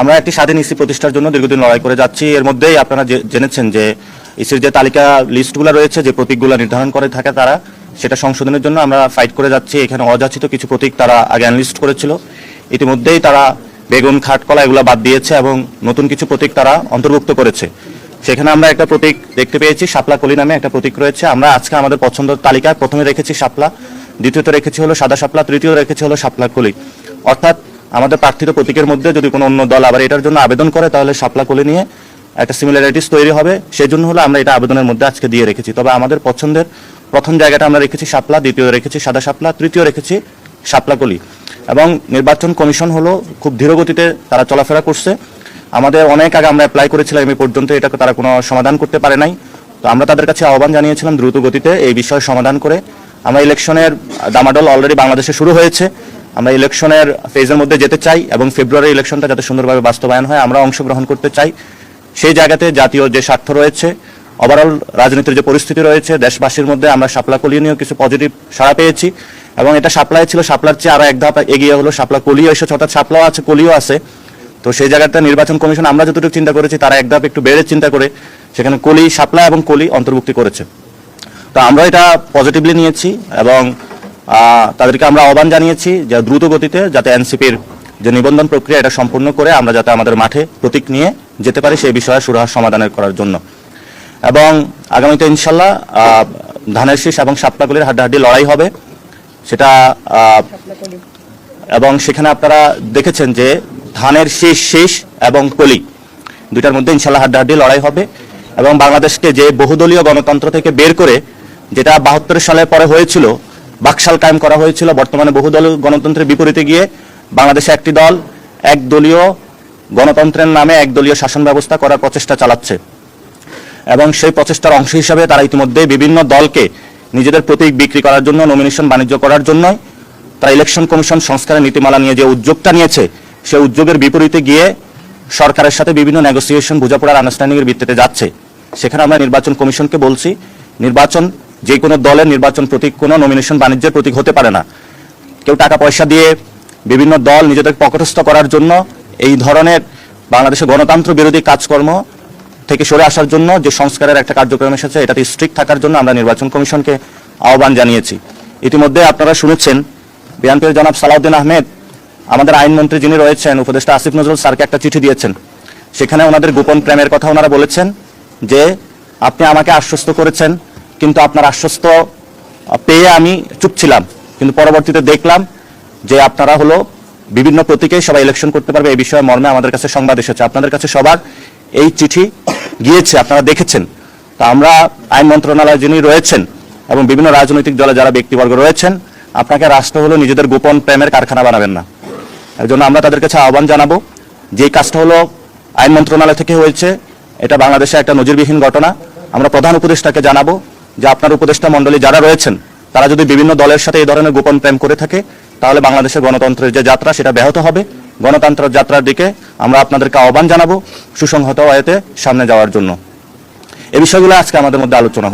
আমরা একটি স্বাধীন ইসি প্রতিষ্ঠার জন্য দীর্ঘদিন লড়াই করে যাচ্ছি। এর মধ্যেই আপনারা জেনেছেন যে ইসির যে তালিকা লিস্টগুলো রয়েছে, যে প্রতীকগুলো নির্ধারণ করে থাকে তারা, সেটা সংশোধনের জন্য আমরা ফাইট করে যাচ্ছি। এখানে অযাচিত কিছু প্রতীক তারা আগে অ্যানলিস্ট করেছিল। ইতিমধ্যেই তারা বেগুন খাটকলা এগুলো বাদ দিয়েছে এবং নতুন কিছু প্রতীক তারা অন্তর্ভুক্ত করেছে। সেখানে আমরা একটা প্রতীক দেখতে পেয়েছি, শাপলা কলি নামে একটা প্রতীক রয়েছে। আমরা আজকে আমাদের পছন্দের তালিকায় প্রথমে রেখেছি শাপলা, দ্বিতীয়ত রেখেছি হলো সাদা শাপলা তৃতীয় রেখেছি হলো শাপলা কলি। অর্থাৎ আমাদের প্রার্থিত প্রতীকের মধ্যে যদি কোনো অন্য দল আবার এটার জন্য আবেদন করে, তাহলে শাপলা কলি নিয়ে একটা সিমিলারিটিস তৈরি হবে। সেই জন্য হলো আমরা এটা আবেদনের মধ্যে আজকে দিয়ে রেখেছি। তবে আমাদের পছন্দের প্রথম জায়গাটা আমরা রেখেছি সাপলা দ্বিতীয় রেখেছি সাদা সাপলা তৃতীয় রেখেছি শাপলা কলি। এবং নির্বাচন কমিশন হলো খুব ধীরগতিতে তারা চলাফেরা করছে। আমাদের অনেক আগে আমরা অ্যাপ্লাই করেছিলাম এই পর্যন্ত, এটাকে তারা কোনো সমাধান করতে পারে নাই। তো আমরা তাদের কাছে আহ্বান জানিয়েছিলাম দ্রুত গতিতে এই বিষয়ে সমাধান করে। আমরা ইলেকশনের দামাডল অলরেডি বাংলাদেশে শুরু হয়েছে। আমরা ইলেকশনের ফেজের মধ্যে যেতে চাই এবং ফেব্রুয়ারি ইলেকশনটা যাতে সুন্দরভাবে বাস্তবায়ন হয়, আমরা অংশগ্রহণ করতে চাই। সেই জায়গাতে জাতীয় যে স্বার্থ রয়েছে ওভারঅল রাজনীতির যে পরিস্থিতি রয়েছে, দেশবাসীর মধ্যে আমরা সাপলা কলি নিয়েও কিছু পজিটিভ সাড়া পেয়েছি এবং এটা শাপলায় ছিল শাপলার চেয়ে আরও এক ধাপ এগিয়ে হলো শাপলা কলিও এসেছে, অর্থাৎ শাপলাও আছে, কলিও আছে। তো সেই জায়গাতে নির্বাচন কমিশন, আমরা যতটুকু চিন্তা করেছি, তারা এক ধাপ একটু বেড়ে চিন্তা করে সেখানে কলি শাপলা এবং কলি অন্তর্ভুক্তি করেছে। তো আমরা এটা পজিটিভলি নিয়েছি এবং তাদেরকে আমরা আহ্বান জানিয়েছি যে দ্রুত গতিতে যাতে এনসিপির যে নিবন্ধন প্রক্রিয়া এটা সম্পূর্ণ করে আমরা যাতে আমাদের মাঠে প্রতীক নিয়ে যেতে পারি সেই বিষয়ে সুরাহা সমাধানের করার জন্য। এবং আগামীতে ইনশাল্লাহ ধানের শীষ এবং সাপলাগুলির হাড্ডাহাড্ডি লড়াই হবে। সেটা এবং সেখানে আপনারা দেখেছেন যে ধানের শীষ শীষ এবং কলি দুইটার মধ্যে ইনশাল্লাহ হাড্ডাহাড্ডি লড়াই হবে। এবং বাংলাদেশকে যে বহুদলীয় গণতন্ত্র থেকে বের করে, যেটা বাহাত্তর সালের পরে হয়েছিল বাকশাল কায়েম করা হয়েছিল বর্তমানে বহুদলীয় গণতন্ত্রের বিপরীতে গিয়ে। বাংলাদেশে একটি দল একদলীয় গণতন্ত্রের নামে একদলীয় শাসন ব্যবস্থা করার প্রচেষ্টা চালাচ্ছে। এবং সেই প্রচেষ্টার অংশ হিসাবে তারা ইতিমধ্যে বিভিন্ন দলকে নিজেদের প্রতীক বিক্রি করার জন্য নমিনেশন বাণিজ্য করার জন্য তারা ইলেকশন কমিশন সংস্কারের নীতিমালা নিয়ে যে উদ্যোগটা নিয়েছে, সেই উদ্যোগের বিপরীতে গিয়ে সরকারের সাথে বিভিন্ন নেগোসিয়েশন বোঝাপড়ার আনুষ্ঠানিক এর ভিত্তিতে যাচ্ছে। সেখানে আমরা নির্বাচন কমিশনকে বলছি, নির্বাচন যে কোনো দলের নির্বাচন প্রতীক কোনো নমিনেশন বাণিজ্যের প্রতীক হতে পারে না। কেউ টাকা পয়সা দিয়ে বিভিন্ন দল নিজেদের পকটস্থ করার জন্য এই ধরনের বাংলাদেশের গণতন্ত্র বিরোধী কাজকর্ম থেকে সরে আসার জন্য যে সংস্কারের একটা কার্যক্রম এসেছে, এটাতে স্ট্রিক্ট থাকার জন্য আমরা নির্বাচন কমিশনকে আহ্বান জানিয়েছি। ইতিমধ্যে আপনারা শুনেছেন, বিএনপির জনাব সালাউদ্দিন আহমেদ, আমাদের আইনমন্ত্রী যিনি রয়েছেন, উপদেষ্টা আসিফ নজরুল স্যারকে একটা চিঠি দিয়েছেন। সেখানে ওনাদের গোপন প্রেমের কথা ওনারা বলেছেন যে, আপনি আমাকে আশ্বস্ত করেছেন কিন্তু আপনার আশ্বস্ত পেয়ে আমি চুপ ছিলাম। কিন্তু পরবর্তীতে দেখলাম যে আপনারা হলো বিভিন্ন প্রতীকে সবাই ইলেকশন করতে পারবে এই বিষয়ে মর্মে আমাদের কাছে সংবাদ এসেছে। আপনাদের কাছে সবার এই চিঠি গিয়েছে, আপনারা দেখেছেন। তো আমরা আইন মন্ত্রণালয় যিনি রয়েছেন এবং বিভিন্ন রাজনৈতিক দলে যারা ব্যক্তিবর্গ রয়েছেন, আপনাকে রাষ্ট্র হলো নিজেদের গোপন প্রেমের কারখানা বানাবেন না। এর জন্য আমরা তাদের কাছে আহ্বান জানাব যে কাজটা হলো আইন মন্ত্রণালয় থেকে হয়েছে। এটা বাংলাদেশে একটা নজিরবিহীন ঘটনা। আমরা প্রধান উপদেষ্টাকে জানাব যে আপনার উপদেষ্টা মন্ডলী যারা রয়েছেন, তারা যদি বিভিন্ন দলের সাথে এই ধরনের গোপন প্রেম করে থাকে, তাহলে বাংলাদেশের গণতন্ত্রের যে যাত্রা, সেটা ব্যাহত হবে। গণতন্ত্র যাত্রার দিকে আমরা আপনাদেরকে আহ্বান জানাব সুসংহত আয়তে সামনে যাওয়ার জন্য। এ বিষয়গুলো আজকে আমাদের মধ্যে আলোচনা